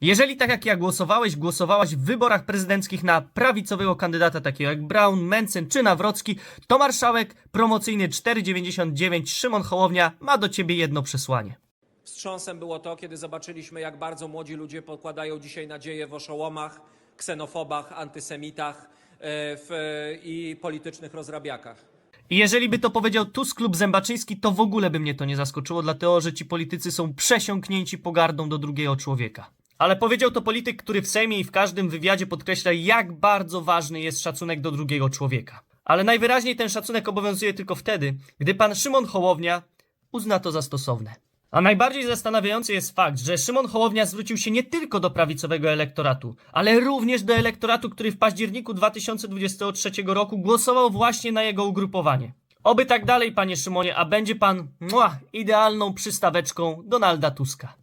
Jeżeli tak jak ja głosowałeś, głosowałaś w wyborach prezydenckich na prawicowego kandydata takiego jak Brown, Mencen czy Nawrocki, to marszałek promocyjny 499 Szymon Hołownia ma do ciebie jedno przesłanie. Wstrząsem było to, kiedy zobaczyliśmy, jak bardzo młodzi ludzie pokładają dzisiaj nadzieję w oszołomach, ksenofobach, antysemitach e, w, i politycznych rozrabiakach. I jeżeli by to powiedział Tusk lub Zębaczyński, to w ogóle by mnie to nie zaskoczyło, dlatego że ci politycy są przesiąknięci pogardą do drugiego człowieka. Ale powiedział to polityk, który w Sejmie i w każdym wywiadzie podkreśla, jak bardzo ważny jest szacunek do drugiego człowieka. Ale najwyraźniej ten szacunek obowiązuje tylko wtedy, gdy pan Szymon Hołownia uzna to za stosowne. A najbardziej zastanawiający jest fakt, że Szymon Hołownia zwrócił się nie tylko do prawicowego elektoratu, ale również do elektoratu, który w październiku 2023 roku głosował właśnie na jego ugrupowanie. Oby tak dalej, panie Szymonie, a będzie pan mua, idealną przystaweczką Donalda Tuska.